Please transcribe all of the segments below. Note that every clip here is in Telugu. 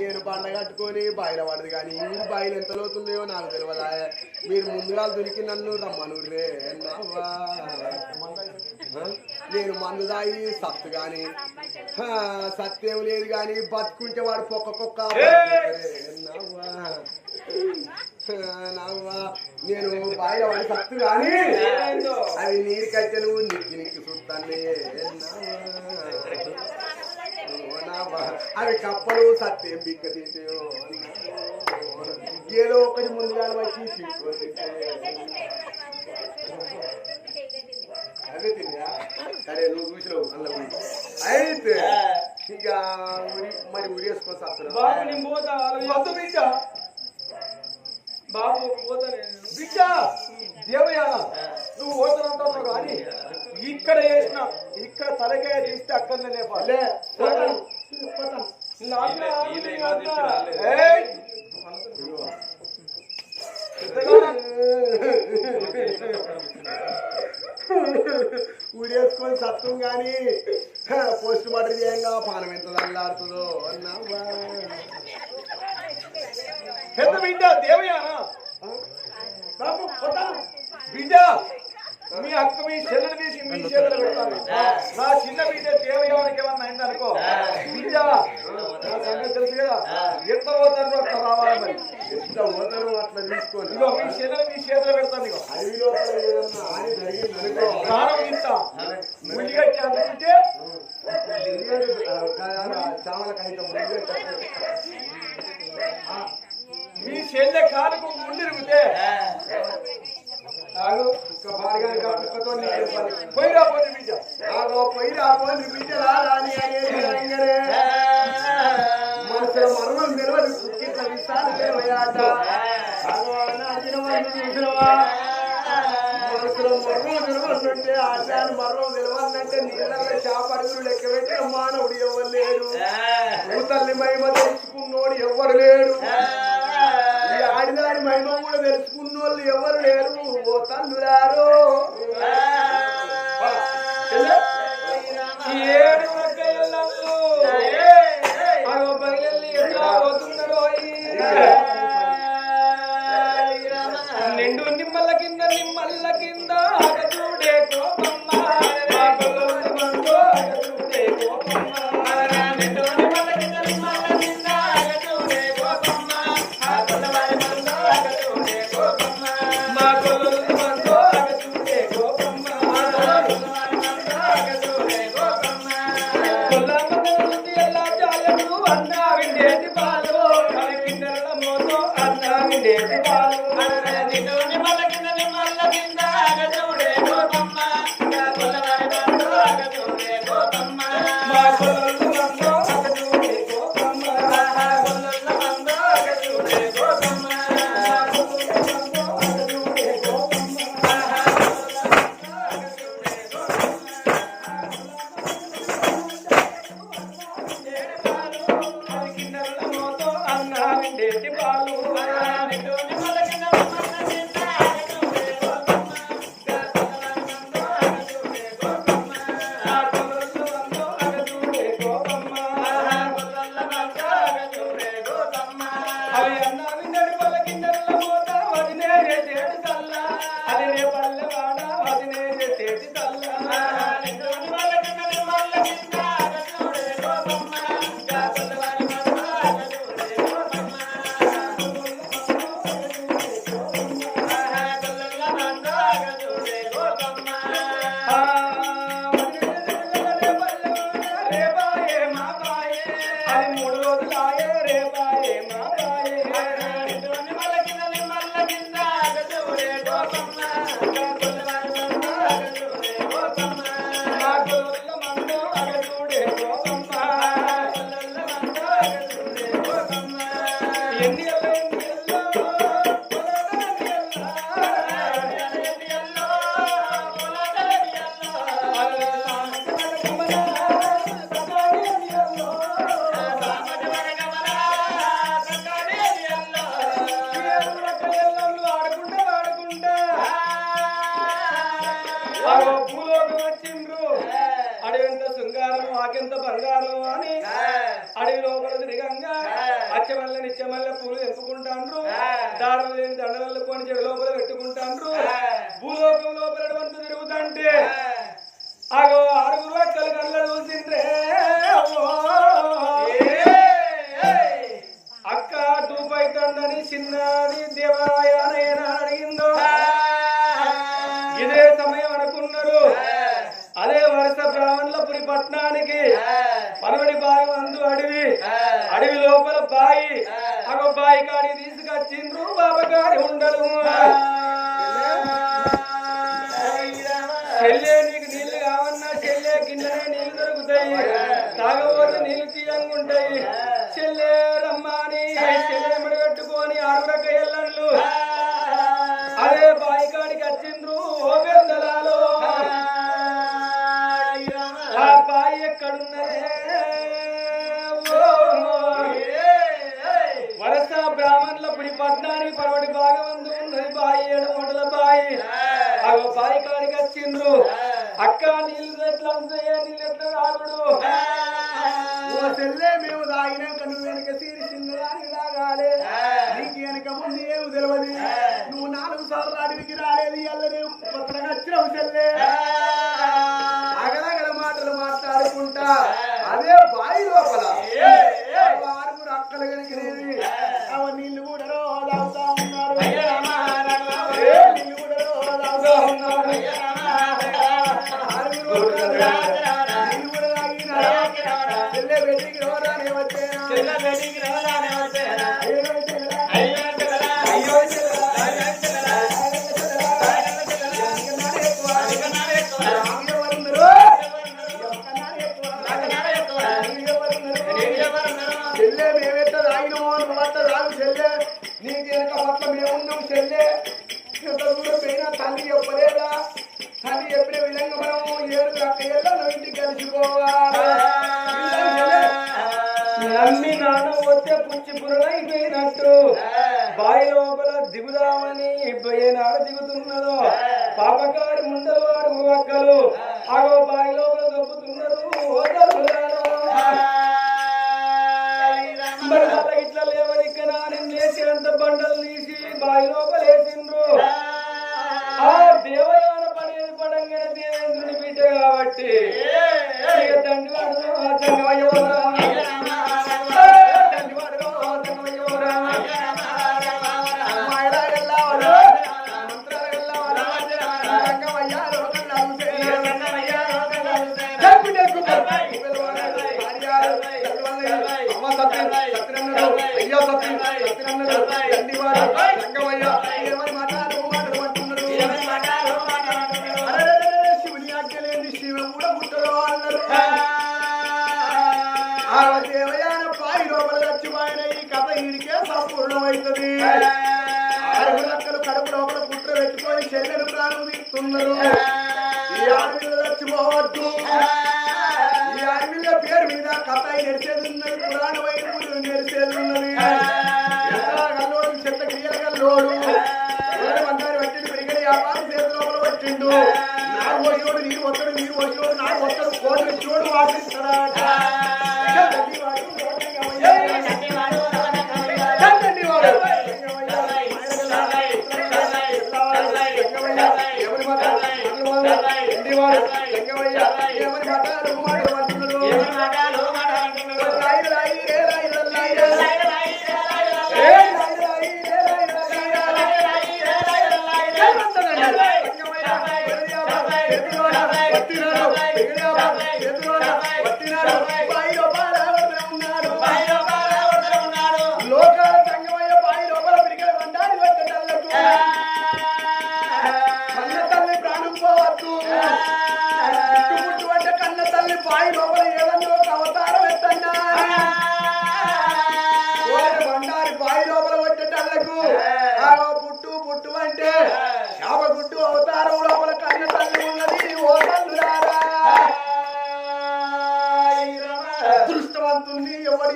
నేను బండ కట్టుకొని బాయిల పడదు కానీ మీరు బాయిలు ఎంత లోతుందో నాకు తెలియదా మీరు ముందుగా దొరికి నన్ను రమ్మను రే? నేను మందు దాగి సత్తు గాని హా, సత్యం లేదు గాని బతుకుంటే వాడు పొక్క కుక్క నవ్వా. ఆ, నవ్వా నేను బాయిల వాడి సత్తు గాని అవి నీరు కట్టెలు నిక్కి నిక్కి చూస్తాను అవి కప్పలు సత్యం బిక్క తీసేయో ఏదో ఒకటి ముందుగా వచ్చి సరే నువ్వు చూసినావు అందులో. అయితే ఇక ఉరి మరి ఉరేసుకో సత్తురా? బాబు నేను పోతా వద్దు బిడ్డ. బాబు పోతా నేను. బిడ్డ దేవయాన నువ్వు ఓతనంటావు కానీ ఇక్కడ చేసిన ఇక్కడ తలకాయ తీస్తే అక్కడనే లేపాలి. ఉరేసుకొని సత్వం కానీ పోస్ట్ మార్టం చేయంగా పానం ఎంత అల్లాడుతుందో అన్నావా? పెద్ద బిడ్డ? దేవయానా బిడ్డ మీ అక్క మీ చెల్లెలు తీసి మీ చేతులు పెడతాను. నా చిన్న బిడ్డ దేవయానికి ఏమన్నా అయిందనుకో. బిడ్డ సంగతి తెలుసు కదా? ఎంత పోతారు అట్లా రావాలి మరి? ఎంత ఓదనం అట్లా తీసుకోండి ఇగో మీ చెల్లెలు మీ చేతులు పెడతాను ఇగో అడవి లోపల ఏదన్నా హాని జరిగింది అనుకో. ప్రాణం ఇంత. ముడి కట్టి అందుకుంటే చామల ముందే మీ చెల్లె కాలుకు ముండిరుగుతే. పోయిరా పోయి బిడ్డ. ఆగో పోయి బిడ్డ రాని ఎవరు లేడు ఆడిదాని మహిమ కూడా తెలుసుకున్న వాళ్ళు ఎవరు లేరు? ఓ తల్లులారు. ఏడు నిండు నిమ్మల కింద నిమ్మల కింద చూడే అక్క నీళ్ళు ఎట్లా ఉంటాయా నీళ్ళు ఎట్లా మేము తాగినాక నువ్వు వెనక విధంగా నమ్మి నాన్న వస్తే పుచ్చి పురుడైపోయినట్టు బావి లోపల దిగుదామని ఏనాడు దిగుతున్నదో పాపకారి ముందల వారు అక్కలు అగో బావి లోపల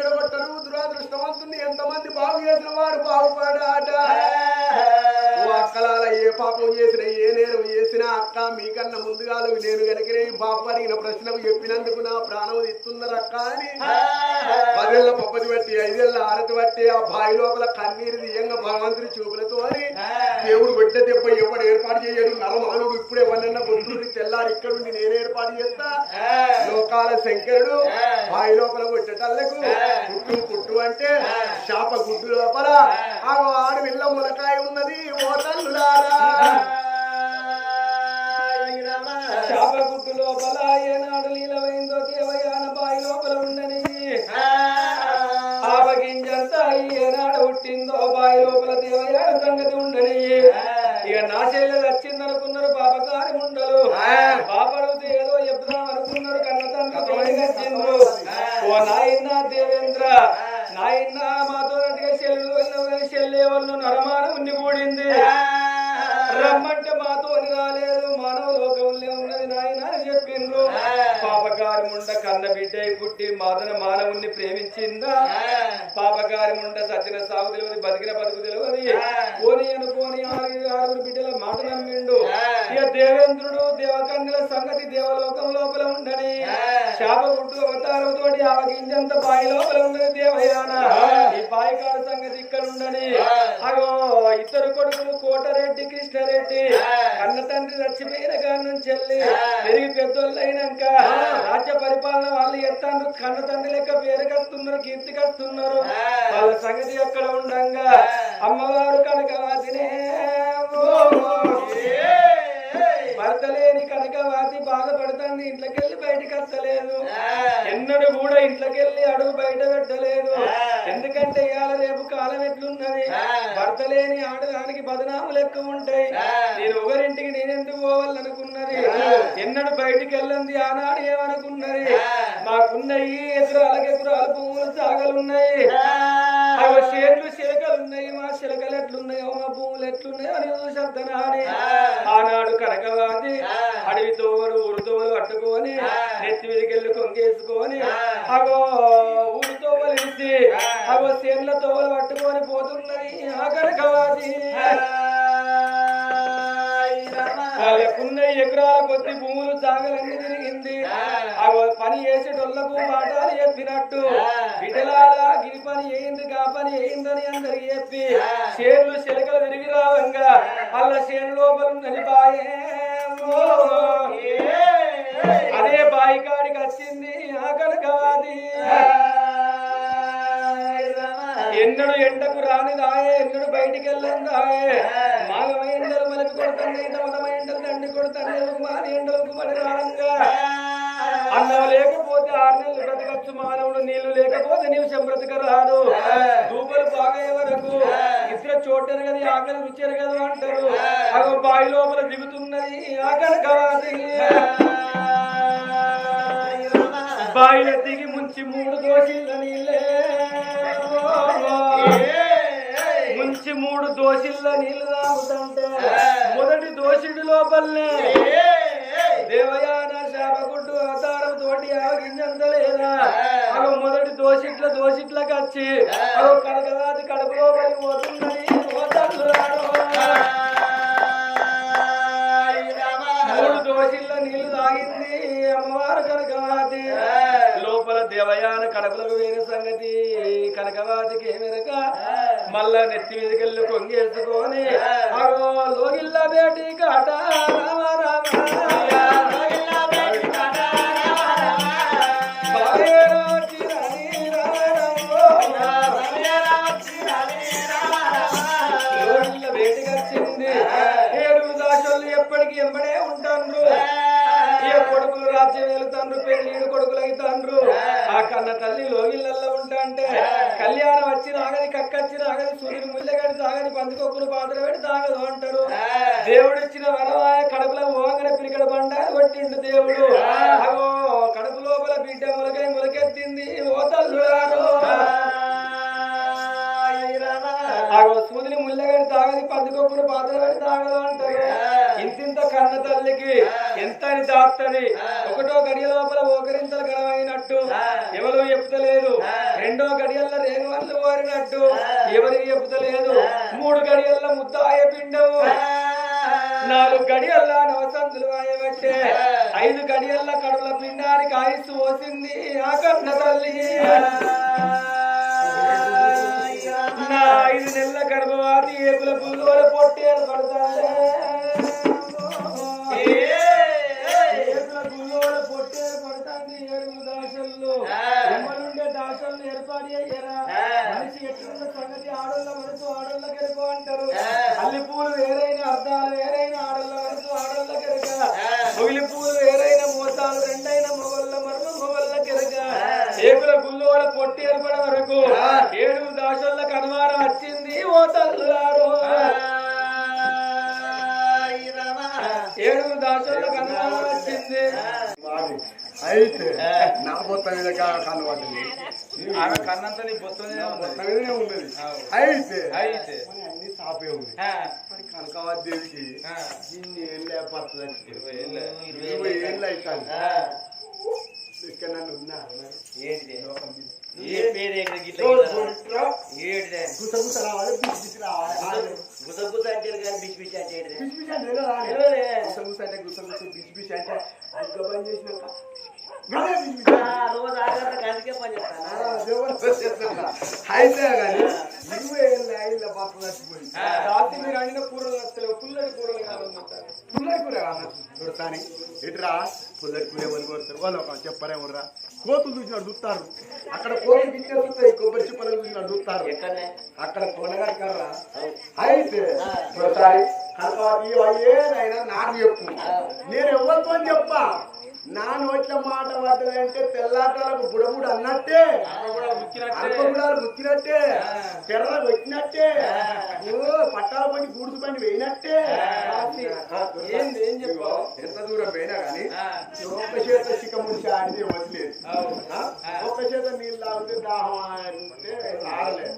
విడగొట్టడు దురాదృష్టవంతుని ఎంతమంది బాగు చేసిన వాడు బాగుపడాట అక్కలాల ఏ పాపం చేసిన ఏ నేరం చేసినా అక్క మీకన్నా ముందుగా నేను కనుకనే బాపు అడిగిన ప్రశ్నకు చెప్పినందుకు నా ప్రాణం ఇస్తున్నారు అక్క అని పదేళ్ళ పప్పది బట్టి ఐదేళ్ళ ఆరతి బట్టి ఆ బావి లోపల కన్నీరు దియంగా భగవంతుని చూపు ఇక నా చెల్లెలు వచ్చిందనుకున్నారు పాపకారి ఉండలు పాపడితే ఏదో చెప్దాం అనుకున్నారు కన్న తండ్రి ఓ నాయన్న దేవేంద్ర నాయన్న మాతో నటిగా వెళ్ళిన చెల్లె వాళ్ళు నరమానం కూడింది రమ్మంటే మాతో రాలేదు మానవ లోకంలో ఉన్నది నాయన అని చెప్పిండ్రు. పాపగారి ముండ కన్న బిడ్డ పుట్టి మాదన మానవుణ్ణి ప్రేమించిందా? పాపగారి ముండ సచిన సాగు తెలియదు బతికిన వస్తలేదు ఎన్నడూ కూడా ఇంట్లోకెళ్ళి అడుగు బయట పెట్టలేదు. ఎందుకంటే ఇవాళ రేపు కాలం ఎట్లున్నది? భర్త లేని ఆడదానికి బదనాములు ఎక్కువ ఉంటాయి. నేను ఒకరింటికి నేనెందుకు పోవాలనుకున్నది? ఎన్నడూ బయటికి వెళ్ళంది ఆనాడు ఏమనుకున్నది? మాకున్నయి ఎదురాలకు ఎదురాలు పువ్వులు సాగలున్నాయి. అవి చేతులు చిలకలు ఉన్నాయి మా చిలకలు ఎట్లున్నాయో? మా భూములు ఎట్లున్నాయో? అని చూసేద్దనా అని ఆనాడు కనకవాది అడవి తోవలు ఊరు తోవలు పట్టుకొని నెత్తి మీదకి వెళ్ళి కొంగేసుకొని అగో ఊరు తోవలు ఇచ్చి అగో సేన్ల తోవలు పట్టుకొని పోతున్నది ఆ కనకవాది. కొద్ది భూములు సాగలన్నీ తిరిగింది. పని చేసేటోళ్ళకు మాటలు చెప్పినట్టు. బిడ్డలారా గిరి పని అయింది కా పని అయిందని అందరికి చెప్పి చేర్లు చిలకలు తిరిగి రావంగా అల్ల చేను లోపల బాయే అదే బాయి కాడికి వచ్చింది ఆ కనకవాది ఎన్నడు ఎండకు రాని దాయే ఎన్నడు బయటికి వెళ్ళని దాయే. మాగమ ఎండలు మలపి కొడుతుంది తమదమ ఎండలు దండి కొడుతుంది మాని ఎండలకు పడి రానంగా అన్నం లేకపోతే ఆరు నెలలు బ్రతకచ్చు మానవుడు నీళ్ళు లేకపోతే నిమిషం రాదు దూపలు బాగయ్యే వరకు ఇద్దరు చోటరు కదా ఆకలి రుచారు కదా అంటారు. అగో బావి లోపల దిగుతున్నది ఆకలి కాదు. బాయిల దిగి ముంచి మూడు దోషిళ్ళ నీళ్ళే. ముంచి మూడు దోషిళ్ళ నీళ్ళు తాగుతుంటే మొదటి దోషుడి లోపలనే దేవయాన శాపగుడ్డు అవతారం తోటి ఆగించంతలేదా అగో మొదటి దోషిట్ల దోషిట్లకు వచ్చి అగో కనకరాతి కడుపులో పడిపోతుందని పోతాడు దోషిళ్ళ నీళ్ళు తాగింది అమ్మవారు కనకవాతి. లోపల దేవయాన కడపలకు వేరే సంగతి కనకవాతికి ఏమెరక మళ్ళా నెత్తి మీదకెళ్ళి కొంగేసుకొని అగో లోగిల్ల బేటి కాట రామ రామ కొడుకులు రాజ్యం వెళ్తాండ్రు పెళ్ళిడు కొడుకులు అవుతాండ్రు ఆ కన్న తల్లి లోగిళ్ళల్లో ఉంటా అంటే కళ్యాణం వచ్చి రాగది కక్కచ్చి రాగది సూర్యుని ముల్లగడి తాగని పందికొక్కులు పాత్ర పెట్టి తాగదు అంటారు. దేవుడు ఇచ్చిన వరమాయ కడుపులో ఓంగన పిరికడ బండ కొట్టిండు దేవుడు. అగో కడుపు లోపల బిడ్డ ములకై ములకెత్తింది ఓ తల్లుడారు ఆగో సూదిని ముల్లగడి తాగది పందికొక్కులు పాత్ర పెట్టి తాగదు అంటారు. కన్న తల్లికి ఎంత అని దాస్తది ఒకటో గడియ లోపల ఓకరింతలు గలమైనట్టు ఎవరు చెప్తలేదు రెండో గడియల్ల రేగువల్లు ఓరినట్టు ఎవరికి చెప్తలేదు మూడు గడియల్ల ముద్దాయ పిండవు. నాలుగు గడియల్ల నవసంతులు వాయబట్టే ఐదు గడియల్ల కడుల పిండానికి ఆయుస్సు పోసింది ఆ కన్న తల్లి కనకవాది ఏకుల గుల్లోల పొట్టేరు పడతాడే ఏకుల గుల్లోల పొట్టేరు దాసల్లో ఎమ్మలుండే దాసల్ని ఏర్పాటు అయ్యారా మనిషి ఎట్లున్న సంగతి ఆడోళ్ళ ఏడుగురు దాసోళ్ళ కనుమారం వచ్చింది. అయితే నా మొత్తం మీద కనబడింది ఆమె కన్నంత నీ మొత్తం మీదనే ఉన్నది. అయితే అయితే. అన్ని సాపే ఉంది మరి కనకావతి దేవికి ఆ, ఇన్ని ఏళ్ళు లేకపోతుంది ఇరవై ఏళ్ళే. ఇరవై ఏళ్ళు అవుతాను. ఇక్కడ నన్ను ఉన్నారు ఏ పేరు? ఏడిదే? గుసగుస రావాలి బిసి రావాలి. గుసగుస అంటారు కానీ బిచ్చి బిచ్చి అంటే. గుసగుస అంటే గుసగుస బిసి బిసి అంటే ఇంకా పని చేసినాక. అయితే కానీ ఏళ్ళ ఐళ్ళ భర్త చచ్చిపోయింది ఆ, రాత్రి మీరు అడిగిన కూరలు నచ్చలేవు పుల్లటి కూరలు కావాలన్నారు పుల్లటి కూర కాదు. చూడతాని ఇటురా పుల్లటి కూర ఎవరు కొడతారు వాళ్ళు ఒక చెప్పరే ఉర్రా కోతులు చూసినట్టు చూస్తారు. అక్కడ కోతులు గిచ్చేస్తాయి కొబ్బరి చిప్పలు చూసినట్టు చూస్తారు. ఎక్కడనే? అక్కడ కొనగలరా అయితే చూడతాయి కనకావతి ఏదైనా నాకు చెప్పు. నేను ఎవరితో చెప్పా? నా నోట్ల మాట పడ్డదంటే తెల్లాటలకు బుడబుడు అన్నట్టే. అల్పగుడాలు ముక్కినట్టే. తెర్ర వచ్చినట్టే పట్టాల బండి గూడుసు బండి వేయినట్టే. ఏం చెప్పావు ఎంత దూరం పోయినా కానీ ఆ, ఒక్క చేత చిక్కముడిచి ఆడితే వదిలేదు అవు. ఆ? ఒక్క చేత నీళ్ళు తాగితే దాహం అంటే ఆడలేదు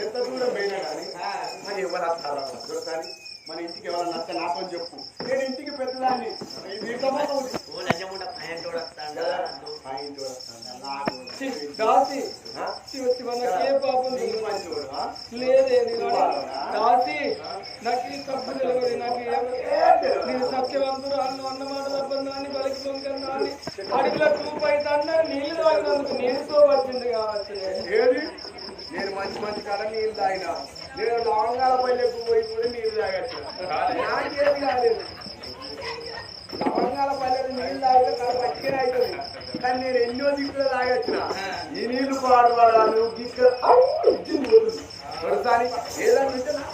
ఎంత దూరం పోయినా కానీ ఆ, మరి ఎవరు వస్తారా దొరకాలి మన ఇంటికి ఎవరు నచ్చ నాతో చెప్పు నేను ఇంటికి పెద్దదాన్ని ఇది ఇంతమంది ఉంది. ఓ లంజముండ పైన కూడా వస్తాడా? మా ఇంటి వాడు వస్తాడా? నాకు ఛీ, దాసి ఆ? శివ శివ నాకు ఏ పాపం నీకు తెలియదు. మంచి వాడు, ఆ? లేదే నేను దాసి నాకు ఈ తప్పు తెలియదు నాకు ఏం- నేను సత్యవంతుడు అన్న అన్న మాట పొందుకన్నా అని అడవిలో నీళ్ళు తాగినందుకు నీళ్ళతో వచ్చింది కావచ్చు ఏది? నేను మంచి మంచి కాడ నీళ్ళు తాగినా. నేను లవంగాల పల్లెకు పోయి కూడా నీళ్ళు తాగచ్చు నాకేమి కాలేదు లవంగాల పల్లెకు నీళ్ళు తాగితే కడ పచ్చిగా అవుతుంది కానీ నేను ఎన్నో దిక్కులు తాగొచ్చిన ఈ నీళ్ళు పాడుపడాలు దిక్కులు పడతాని ఏదన్నా ఉంటే నా-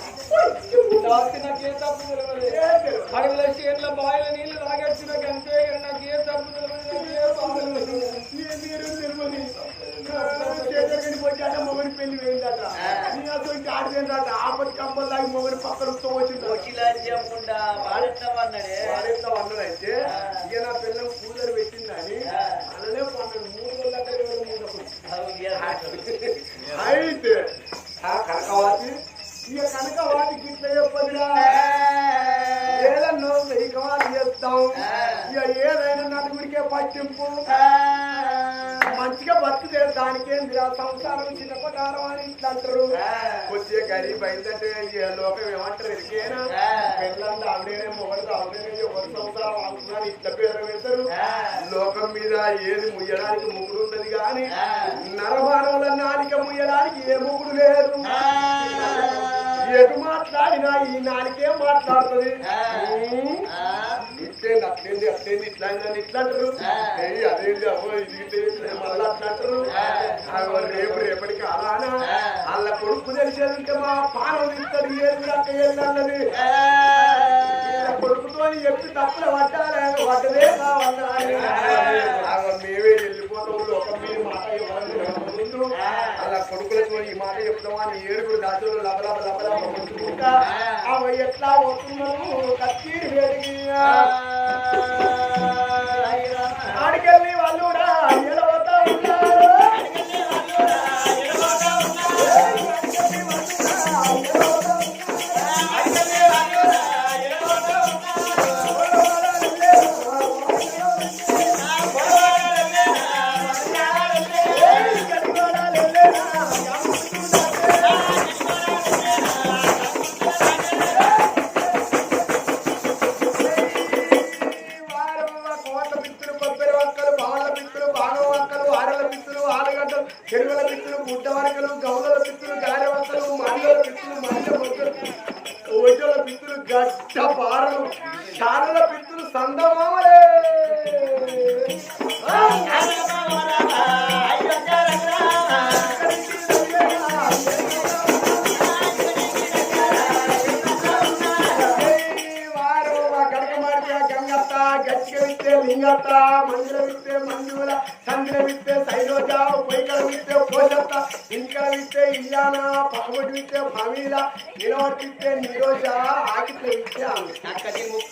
దాసి నాకు ఏ తప్పు తెలియదు ఏం తెలియదు. అడవిలో చేనుల బావిల నీళ్ళు తాగొచ్చిన కంటే నాకు ఏ తప్పు తెలియదు మీరు మొగని పెళ్ళి వేయిందట నీ అసలు ఆడిపోయిందట ఆపతి కంపల్ లాగి మొగని పక్కన వచ్చింది వచ్చి లంజముండ వాడెట్లా అన్నాడే? వాడెంత వండరైతే ఇక నా పిల్లలు కూలర్ పెట్టిందని అలానే పన్నెండు మూడు రోజుల దాకా ఎవరు మూడప్పుడు. అవు ఇయ్యాలి. అయితే ఆ కనకవాతి ఇక కనకవాతి గిట్ల చెప్పదురా ఏదన్నో వెయ్యి కవాలి చేస్తాం ఇక ఏదైనా నలుగురికే పట్టింపు మంచిగా బతికితే దానికేం సంసారం చిన్న కొట్టారం అని ఇట్లా అంటారు వచ్చే గరీబ్ అయిందంటే ఇక లోకం ఏమంటారు ఎరికేనా పిల్లలు ఆవిడేనే మొగలు ఆవిడేనే ఎవరి సంసారం అవుతుందని ఇట్లా పేరు పెడతారు లోకం మీద ఏది ముయ్యడానికి ముగ్గురు ఉన్నది కానీ నరమానవుల నాలిక ముయ్యడానికి ఏ ముగ్గురు లేరు ఎటు నాలికే మాట్లాడుతుంది? ఇట్లేంది అట్లేంది అట్లేంది ఇట్లా అయిందని ఇట్లా అంటారు అవ్వ ఇది మళ్ళీ అట్లా అంటారు అగో రేపు రేపటికి అలానా? వాళ్ళ కొడుకు తెలిసేది ఉంటే మా పానం తింటాడు ఏది అక్క వీళ్ళ కొడుకుతో చెప్పి తప్పులు పట్టాలి? పట్టదే కావాలి మేమే వెళ్ళిపోతాం లోకం మీ మాట కొడుకులతో ఈ మాట చెప్తామని ఏడుగురు దాచులు లబలబ లబలబ అవి ఎట్లా వస్తున్నాము కత్తి వేడికి ఆడికెళ్ళి వాళ్ళు సందమామలే. వారు గడక లింగత్త మంజుల విత్తే మంజుల సంజల విత్తే శైలోజ పొయ్యికల ఇల్లాన పక్కబొట్టి భమీల నిలబట్టి నిరోజ ఆకితే ఆమె. అక్కడి ముక్క